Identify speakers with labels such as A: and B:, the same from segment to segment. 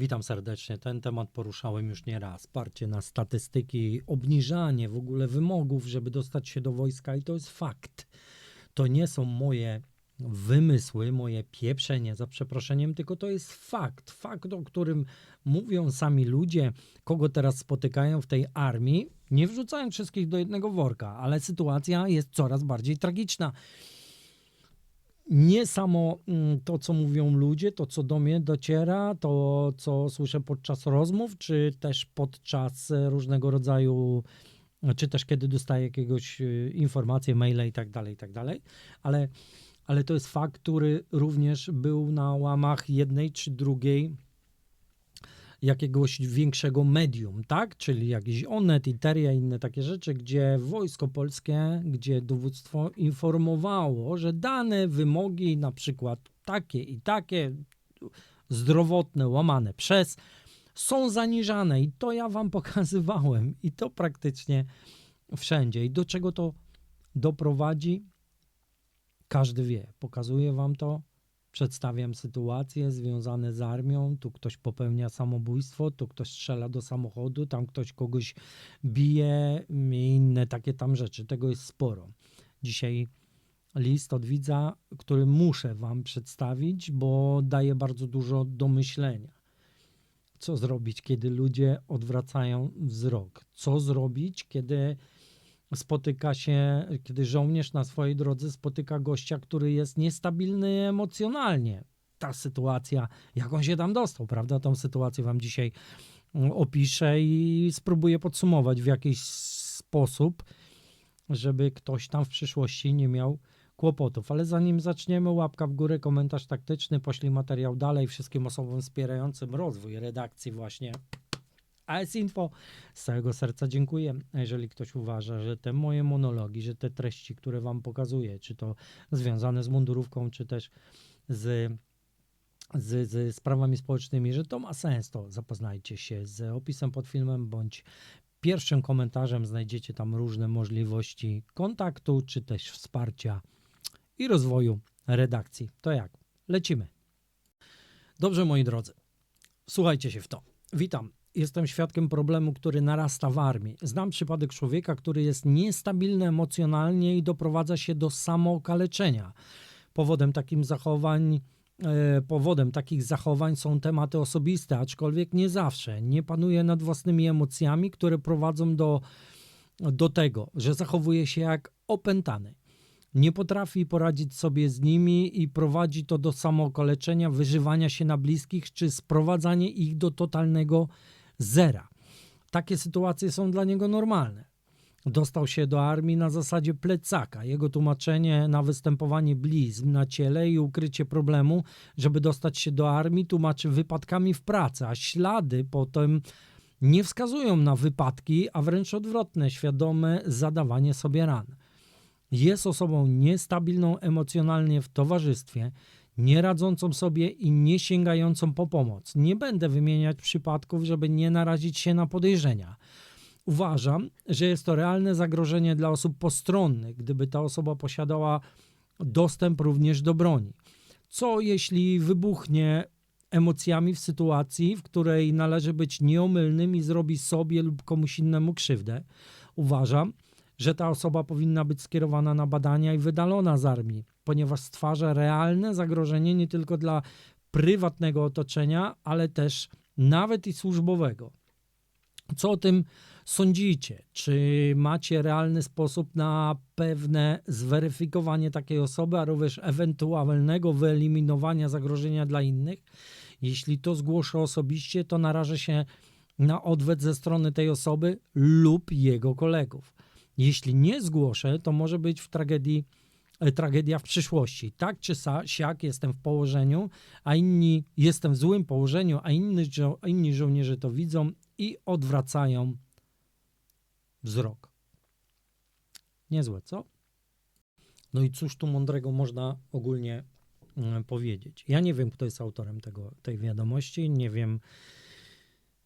A: Witam serdecznie. Ten temat poruszałem już nie raz. Parcie na statystyki, obniżanie w ogóle wymogów, żeby dostać się do wojska, i to jest fakt. To nie są moje wymysły, moje pieprzenie za przeproszeniem, tylko to jest fakt. Fakt, o którym mówią sami ludzie, kogo teraz spotykają w tej armii. Nie wrzucając wszystkich do jednego worka, ale sytuacja jest coraz bardziej tragiczna nie samo mm, to, co mówią ludzie, to, co do mnie dociera, to, co słyszę podczas rozmów, czy też podczas e, różnego rodzaju, czy też kiedy dostaję jakiegoś e, informacje, maile i tak dalej, i tak dalej, ale, ale to jest fakt, który również był na łamach jednej czy drugiej jakiegoś większego medium, tak? Czyli jakiś Onet, Iteria, inne takie rzeczy, gdzie wojsko polskie, gdzie dowództwo informowało, że dane wymogi, na przykład takie i takie, zdrowotne, łamane przez, są zaniżane i to ja wam pokazywałem i to praktycznie wszędzie. I do czego to doprowadzi? Każdy wie. Pokazuję wam to, Przedstawiam sytuacje związane z armią. Tu ktoś popełnia samobójstwo, tu ktoś strzela do samochodu, tam ktoś kogoś bije i inne takie tam rzeczy. Tego jest sporo. Dzisiaj list od widza, który muszę Wam przedstawić, bo daje bardzo dużo do myślenia. Co zrobić, kiedy ludzie odwracają wzrok? Co zrobić, kiedy spotyka się, kiedy żołnierz na swojej drodze spotyka gościa, który jest niestabilny emocjonalnie. Ta sytuacja, jak on się tam dostał, prawda? Tą sytuację wam dzisiaj mm, opiszę i spróbuję podsumować w jakiś sposób, żeby ktoś tam w przyszłości nie miał kłopotów. Ale zanim zaczniemy, łapka w górę, komentarz taktyczny, poślij materiał dalej wszystkim osobom wspierającym rozwój redakcji właśnie AS Info. Z całego serca dziękuję. Jeżeli ktoś uważa, że te moje monologi, że te treści, które Wam pokazuję, czy to związane z mundurówką, czy też z, z, z sprawami społecznymi, że to ma sens, to zapoznajcie się z opisem pod filmem bądź pierwszym komentarzem. Znajdziecie tam różne możliwości kontaktu, czy też wsparcia i rozwoju redakcji. To jak? Lecimy. Dobrze, moi drodzy. Słuchajcie się w to. Witam jestem świadkiem problemu, który narasta w armii. Znam przypadek człowieka, który jest niestabilny emocjonalnie i doprowadza się do samookaleczenia. Powodem takim zachowań e, powodem takich zachowań są tematy osobiste, aczkolwiek nie zawsze. Nie panuje nad własnymi emocjami, które prowadzą do, do tego, że zachowuje się jak opętany. Nie potrafi poradzić sobie z nimi i prowadzi to do samookaleczenia, wyżywania się na bliskich czy sprowadzania ich do totalnego zera. Takie sytuacje są dla niego normalne. Dostał się do armii na zasadzie plecaka. Jego tłumaczenie na występowanie blizn na ciele i ukrycie problemu, żeby dostać się do armii, tłumaczy wypadkami w pracy, a ślady potem nie wskazują na wypadki, a wręcz odwrotne, świadome zadawanie sobie ran. Jest osobą niestabilną emocjonalnie w towarzystwie, nie radzącą sobie i nie sięgającą po pomoc. Nie będę wymieniać przypadków, żeby nie narazić się na podejrzenia. Uważam, że jest to realne zagrożenie dla osób postronnych, gdyby ta osoba posiadała dostęp również do broni. Co jeśli wybuchnie emocjami w sytuacji, w której należy być nieomylnym i zrobi sobie lub komuś innemu krzywdę? Uważam, że ta osoba powinna być skierowana na badania i wydalona z armii, ponieważ stwarza realne zagrożenie nie tylko dla prywatnego otoczenia, ale też nawet i służbowego. Co o tym sądzicie? Czy macie realny sposób na pewne zweryfikowanie takiej osoby, a również ewentualnego wyeliminowania zagrożenia dla innych? Jeśli to zgłoszę osobiście, to narażę się na odwet ze strony tej osoby lub jego kolegów. Jeśli nie zgłoszę, to może być w tragedii, tragedia w przyszłości. Tak czy siak jestem w położeniu, a inni jestem w złym położeniu, a inni, żo inni żołnierze to widzą i odwracają wzrok. Niezłe, co? No i cóż tu mądrego można ogólnie mm, powiedzieć? Ja nie wiem, kto jest autorem tego, tej wiadomości, nie wiem,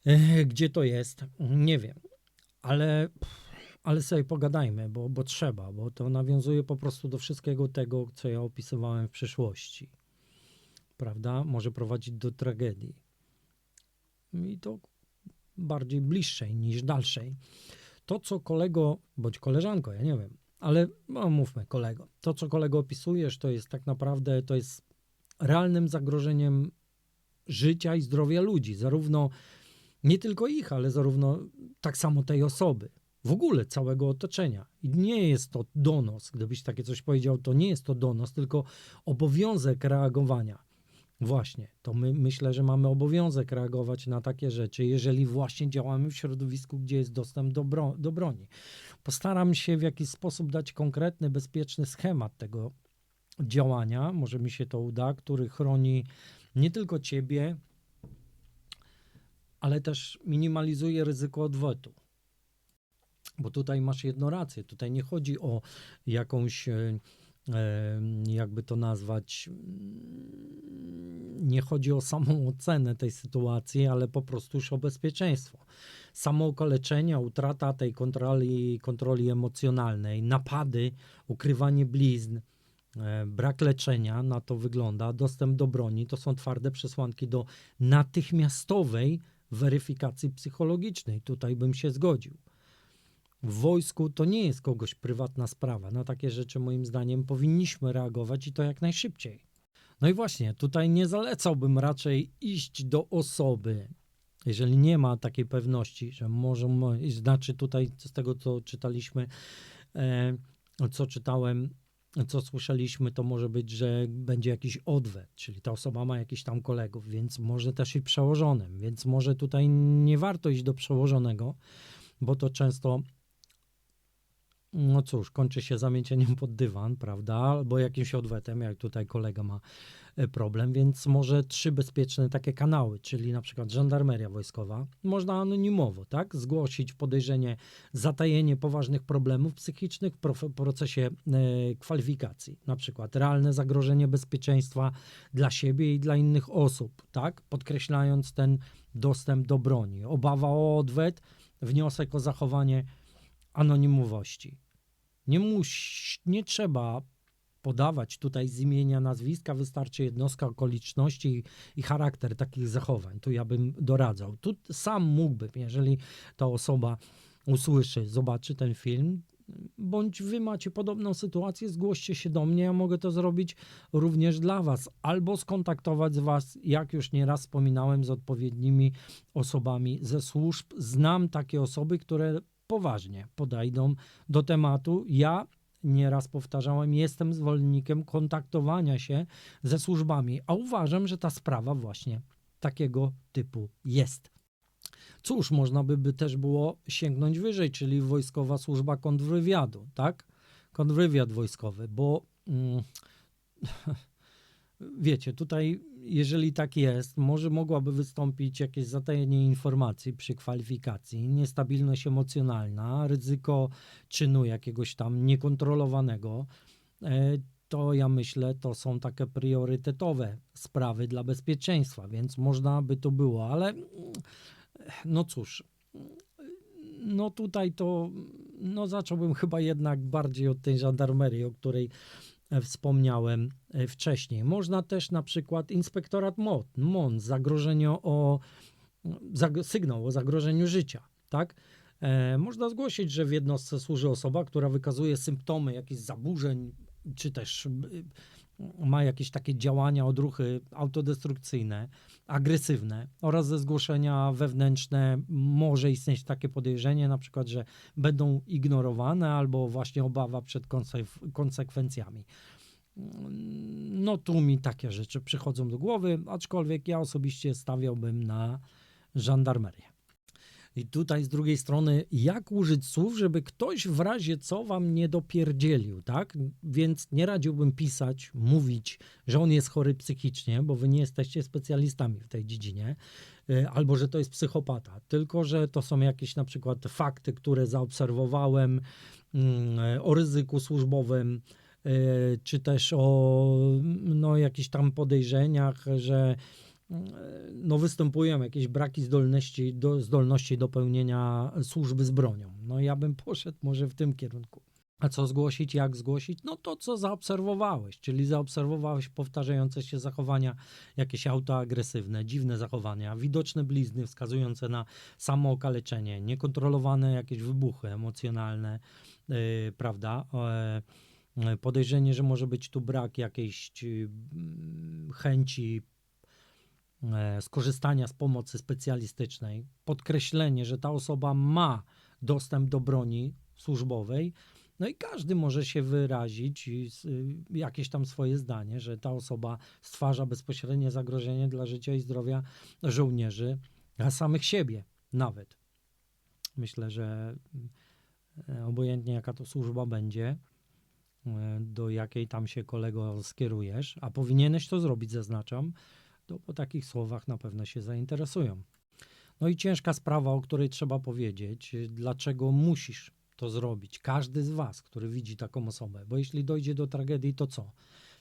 A: e, gdzie to jest, nie wiem, ale. Pff, ale sobie pogadajmy, bo, bo trzeba, bo to nawiązuje po prostu do wszystkiego tego, co ja opisywałem w przyszłości. Prawda? Może prowadzić do tragedii. i to bardziej bliższej niż dalszej. To, co kolego, bądź koleżanko, ja nie wiem, ale no, mówmy kolego, to, co kolego opisujesz, to jest tak naprawdę, to jest realnym zagrożeniem życia i zdrowia ludzi, zarówno nie tylko ich, ale zarówno tak samo tej osoby, w ogóle całego otoczenia. I nie jest to donos, gdybyś takie coś powiedział, to nie jest to donos, tylko obowiązek reagowania. Właśnie, to my myślę, że mamy obowiązek reagować na takie rzeczy, jeżeli właśnie działamy w środowisku, gdzie jest dostęp do, bro, do broni. Postaram się w jakiś sposób dać konkretny, bezpieczny schemat tego działania, może mi się to uda, który chroni nie tylko ciebie, ale też minimalizuje ryzyko odwetu. Bo tutaj masz jedno rację. Tutaj nie chodzi o jakąś, e, e, jakby to nazwać, mm, nie chodzi o samą ocenę tej sytuacji, ale po prostu już o bezpieczeństwo. Samo okaleczenie, utrata tej kontroli, kontroli emocjonalnej, napady, ukrywanie blizn, e, brak leczenia, na to wygląda, dostęp do broni, to są twarde przesłanki do natychmiastowej weryfikacji psychologicznej. Tutaj bym się zgodził. W wojsku to nie jest kogoś prywatna sprawa. Na takie rzeczy, moim zdaniem, powinniśmy reagować i to jak najszybciej. No i właśnie, tutaj nie zalecałbym raczej iść do osoby, jeżeli nie ma takiej pewności, że może, mo- znaczy tutaj z tego, co czytaliśmy, e, co czytałem, co słyszeliśmy, to może być, że będzie jakiś odwet, czyli ta osoba ma jakichś tam kolegów, więc może też i przełożonym, więc może tutaj nie warto iść do przełożonego, bo to często no cóż, kończy się zamiecieniem pod dywan, prawda? Albo jakimś odwetem, jak tutaj kolega ma e, problem, więc może trzy bezpieczne takie kanały, czyli na przykład żandarmeria wojskowa, można anonimowo, tak? Zgłosić podejrzenie zatajenie poważnych problemów psychicznych w procesie e, kwalifikacji, na przykład realne zagrożenie bezpieczeństwa dla siebie i dla innych osób, tak? Podkreślając ten dostęp do broni, obawa o odwet, wniosek o zachowanie anonimowości. Nie, muś, nie trzeba podawać tutaj z imienia, nazwiska, wystarczy jednostka okoliczności i, charakter takich zachowań. Tu ja bym doradzał. Tu sam mógłbym, jeżeli ta osoba usłyszy, zobaczy ten film, bądź wy macie podobną sytuację, zgłoście się do mnie, ja mogę to zrobić również dla was, albo skontaktować z was, jak już nieraz wspominałem, z odpowiednimi osobami ze służb. Znam takie osoby, które poważnie podejdą do tematu. Ja nieraz powtarzałem, jestem zwolennikiem kontaktowania się ze służbami, a uważam, że ta sprawa właśnie takiego typu jest. Cóż, można by, by też było sięgnąć wyżej, czyli wojskowa służba kontrwywiadu, tak? Kontrwywiad wojskowy, bo mm, wiecie, tutaj jeżeli tak jest, może mogłaby wystąpić jakieś zatajenie informacji przy kwalifikacji, niestabilność emocjonalna, ryzyko czynu jakiegoś tam niekontrolowanego. E, To ja myślę, to są takie priorytetowe sprawy dla bezpieczeństwa, więc można by to było, ale no cóż, no tutaj to, no zacząłbym chyba jednak bardziej od tej żandarmerii, o której wspomniałem e, wcześniej. Można też na przykład inspektorat MON, MON zagrożenie o, sygnał o zagrożeniu życia, tak? E, można zgłosić, że w jednostce służy osoba, która wykazuje symptomy jakichś zaburzeń, czy też ma jakieś takie działania, odruchy autodestrukcyjne, agresywne oraz ze zgłoszenia wewnętrzne może istnieć takie podejrzenie, na przykład, że będą ignorowane albo właśnie obawa przed konse- konsekwencjami. No tu mi takie rzeczy przychodzą do głowy, aczkolwiek ja osobiście stawiałbym na żandarmerię. I tutaj z drugiej strony, jak użyć słów, żeby ktoś w razie co wam nie dopierdzielił, tak? Więc nie radziłbym pisać, mówić, że on jest chory psychicznie, bo wy nie jesteście specjalistami w tej dziedzinie, y, albo że to jest psychopata, tylko że to są jakieś na przykład fakty, które zaobserwowałem mm, o ryzyku służbowym, y, czy też o no, jakichś tam podejrzeniach, że no, występują jakieś braki zdolności do, zdolności do pełnienia służby z bronią. No ja bym poszedł może w tym kierunku. A co zgłosić, jak zgłosić? No to, co zaobserwowałeś, czyli zaobserwowałeś powtarzające się zachowania, jakieś autoagresywne, dziwne zachowania, widoczne blizny wskazujące na samookaleczenie, niekontrolowane jakieś wybuchy emocjonalne, yy, prawda? E, podejrzenie, że może być tu brak jakiejś yy, chęci e, skorzystania z pomocy specjalistycznej, podkreślenie, że ta osoba ma dostęp do broni służbowej, no i każdy może się wyrazić y, jakieś tam swoje zdanie, że ta osoba stwarza bezpośrednie zagrożenie dla życia i zdrowia żołnierzy, a samych siebie nawet. Myślę, że e, obojętnie jaka to służba będzie, e, do jakiej tam się kolego skierujesz, a powinieneś to zrobić, zaznaczam, to po takich słowach na pewno się zainteresują. No i ciężka sprawa, o której trzeba powiedzieć, dlaczego musisz to zrobić. Każdy z Was, który widzi taką osobę, bo jeśli dojdzie do tragedii, to co?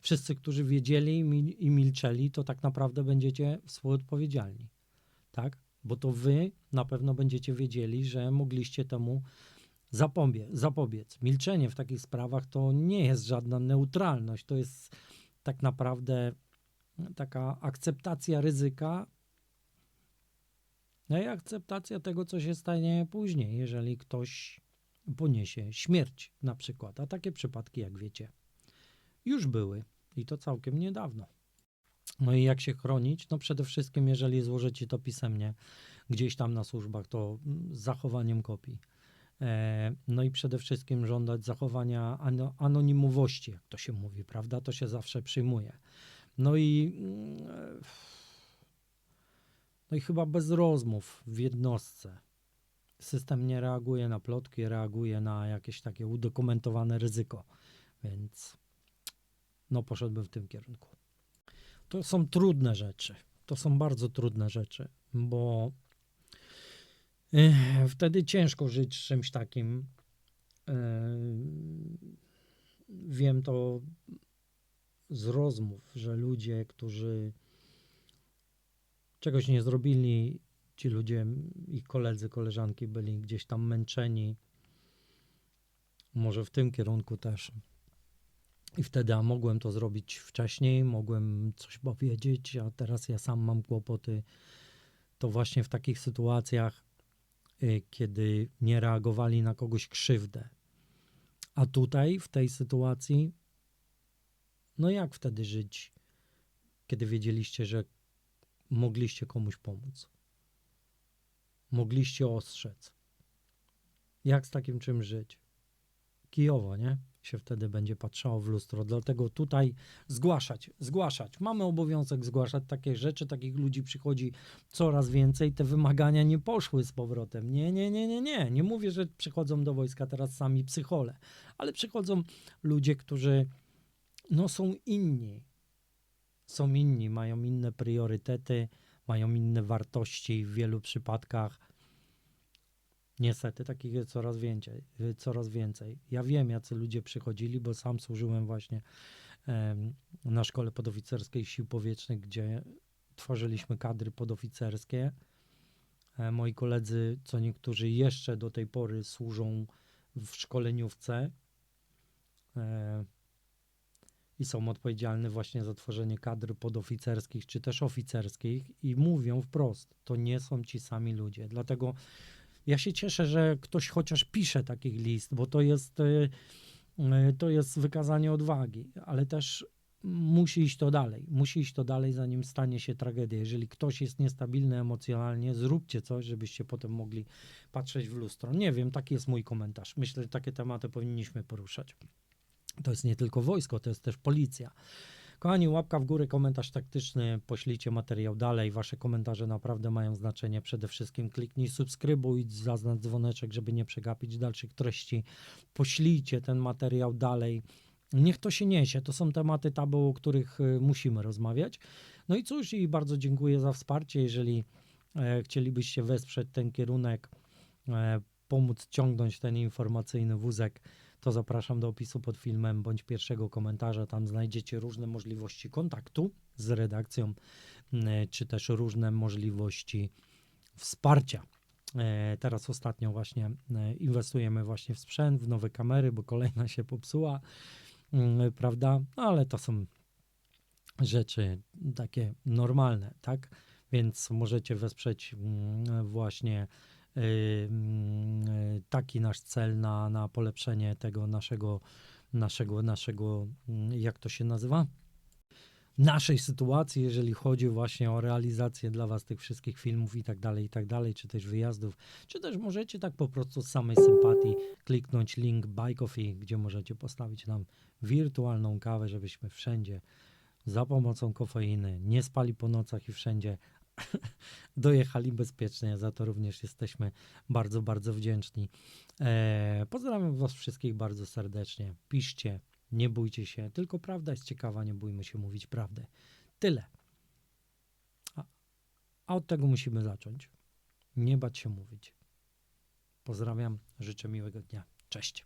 A: Wszyscy, którzy wiedzieli i milczeli, to tak naprawdę będziecie współodpowiedzialni. Tak? Bo to Wy na pewno będziecie wiedzieli, że mogliście temu zapobie- zapobiec. Milczenie w takich sprawach to nie jest żadna neutralność, to jest tak naprawdę taka akceptacja ryzyka no i akceptacja tego, co się stanie później, jeżeli ktoś poniesie śmierć na przykład. A takie przypadki, jak wiecie, już były i to całkiem niedawno. No i jak się chronić? No przede wszystkim, jeżeli złożycie to pisemnie gdzieś tam na służbach, to mm, z zachowaniem kopii. E, No i przede wszystkim żądać zachowania ano- anonimowości, jak to się mówi, prawda? To się zawsze przyjmuje. No i mm, no i chyba bez rozmów w jednostce. System nie reaguje na plotki, reaguje na jakieś takie udokumentowane ryzyko, więc no poszedłbym w tym kierunku. To są trudne rzeczy. To są bardzo trudne rzeczy, bo eh, wtedy ciężko żyć z czymś takim. Eh, Wiem to z rozmów, że ludzie, którzy czegoś nie zrobili, ci ludzie, ich koledzy, koleżanki byli gdzieś tam męczeni. Może w tym kierunku też. I wtedy, a mogłem to zrobić wcześniej, mogłem coś powiedzieć, a teraz ja sam mam kłopoty. To właśnie w takich sytuacjach, y, kiedy nie reagowali na kogoś krzywdę. A tutaj, w tej sytuacji, no jak wtedy żyć, kiedy wiedzieliście, że mogliście komuś pomóc? Mogliście ostrzec. Jak z takim czym żyć? Kijowo, nie? Się wtedy będzie patrzało w lustro. Dlatego tutaj zgłaszać, zgłaszać. Mamy obowiązek zgłaszać takie rzeczy, takich ludzi przychodzi coraz więcej. Te wymagania nie poszły z powrotem. Nie, nie, nie, nie, nie. Nie mówię, że przychodzą do wojska teraz sami psychole, ale przychodzą ludzie, którzy no są inni. Są inni, mają inne priorytety, mają inne wartości w wielu przypadkach. Niestety takich jest coraz więcej, coraz więcej. Ja wiem, jacy ludzie przychodzili, bo sam służyłem właśnie em, na szkole podoficerskiej sił powietrznych, gdzie tworzyliśmy kadry podoficerskie. E, Moi koledzy, co niektórzy jeszcze do tej pory służą w szkoleniówce e, i są odpowiedzialni właśnie za tworzenie kadr podoficerskich czy też oficerskich i mówią wprost, to nie są ci sami ludzie. Dlatego ja się cieszę, że ktoś chociaż pisze takich list, bo to jest, y, y, to jest wykazanie odwagi, ale też musi iść to dalej. Musi iść to dalej, zanim stanie się tragedia. Jeżeli ktoś jest niestabilny emocjonalnie, zróbcie coś, żebyście potem mogli patrzeć w lustro. Nie wiem, taki jest mój komentarz. Myślę, że takie tematy powinniśmy poruszać. To jest nie tylko wojsko, to jest też policja. Kochani, łapka w górę, komentarz taktyczny, poślijcie materiał dalej. Wasze komentarze naprawdę mają znaczenie. Przede wszystkim kliknij subskrybuj, zaznacz dzwoneczek, żeby nie przegapić dalszych treści. Poślijcie ten materiał dalej. Niech to się niesie. To są tematy tabu, o których y, musimy rozmawiać. No i cóż, i bardzo dziękuję za wsparcie. Jeżeli e, chcielibyście wesprzeć ten kierunek, e, pomóc ciągnąć ten informacyjny wózek, to zapraszam do opisu pod filmem bądź pierwszego komentarza. Tam znajdziecie różne możliwości kontaktu z redakcją, m, czy też różne możliwości wsparcia. E, Teraz ostatnio właśnie e, inwestujemy właśnie w sprzęt, w nowe kamery, bo kolejna się popsuła, mm, prawda? No, ale to są rzeczy takie normalne, tak? Więc możecie wesprzeć mm, właśnie taki nasz cel na, na polepszenie tego naszego, naszego, naszego, mm, jak to się nazywa? Naszej sytuacji, jeżeli chodzi właśnie o realizację dla Was tych wszystkich filmów i tak dalej, i tak dalej, czy też wyjazdów, czy też możecie tak po prostu z samej sympatii kliknąć link Buy Coffee, gdzie możecie postawić nam wirtualną kawę, żebyśmy wszędzie za pomocą kofeiny nie spali po nocach i wszędzie dojechali bezpiecznie. Za to również jesteśmy bardzo, bardzo wdzięczni. E, pozdrawiam Was wszystkich bardzo serdecznie. Piszcie, nie bójcie się, tylko prawda jest ciekawa, nie bójmy się mówić prawdy. Tyle. A, a od tego musimy zacząć. Nie bać się mówić. Pozdrawiam, życzę miłego dnia. Cześć.